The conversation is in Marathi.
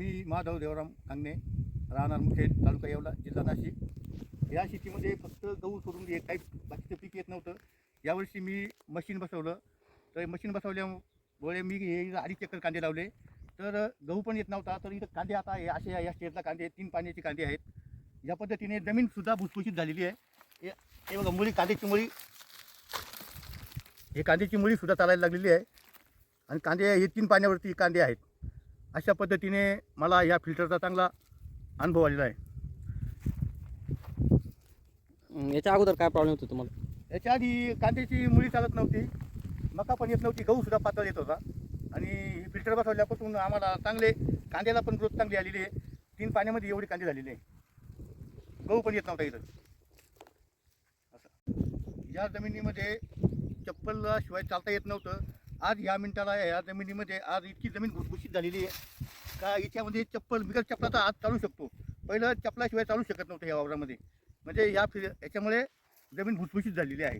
मी माधव देवराम कांगणे राहणार मुखेड तालुका येवला जिल्हा नाशिक. या शेतीमध्ये फक्त गहू सोडून एक काही बाकीचं पीक येत नव्हतं. यावर्षी मी मशीन बसवलं. तर मशीन बसवल्यामुळे मी हे अडीच एकर कांदे लावले. तर गहू पण येत नव्हता. तर इथं कांदे आता हे असे या स्टेटला कांदे तीन पाण्याचे कांदे आहेत. या पद्धतीने जमीनसुद्धा भुसभुशीत झालेली आहे. हे बघा मुळी कांद्याची मुळी. हे कांद्याची मुळीसुद्धा चालायला लागलेली आहे. आणि कांदे हे तीन पाण्यावरती कांदे आहेत. अशा पद्धतीने मला या फिल्टरचा चांगला अनुभव आलेला आहे. याच्या अगोदर काय प्रॉब्लेम होतो तुम्हाला? याच्या आधी कांद्याची मुळी चालत नव्हती. मका पण येत नव्हती गहूसुद्धा पातळ येत होता. आणि फिल्टर बसवल्यापासून आम्हाला चांगले कांद्याला पण ग्रोथ चांगली आलेली आहे. तीन पाण्यामध्ये एवढी कांदे झालेली आहे गहू पण येत नव्हता इथं. असं. या जमिनीमध्ये चप्पलला शिवाय चालता येत नव्हतं. आज या मिनिटाला या जमिनीमध्ये आज इतकी जमीन भुसभुशीत झालेली आहे. का याच्यामध्ये चप्पल बिगर चपलाचा आज चालू शकतो. पहिलं चपलाशिवाय चालू शकत नव्हतं या वावरामध्ये. म्हणजे या फिर याच्यामुळे जमीन भुसभुशीत झालेली आहे.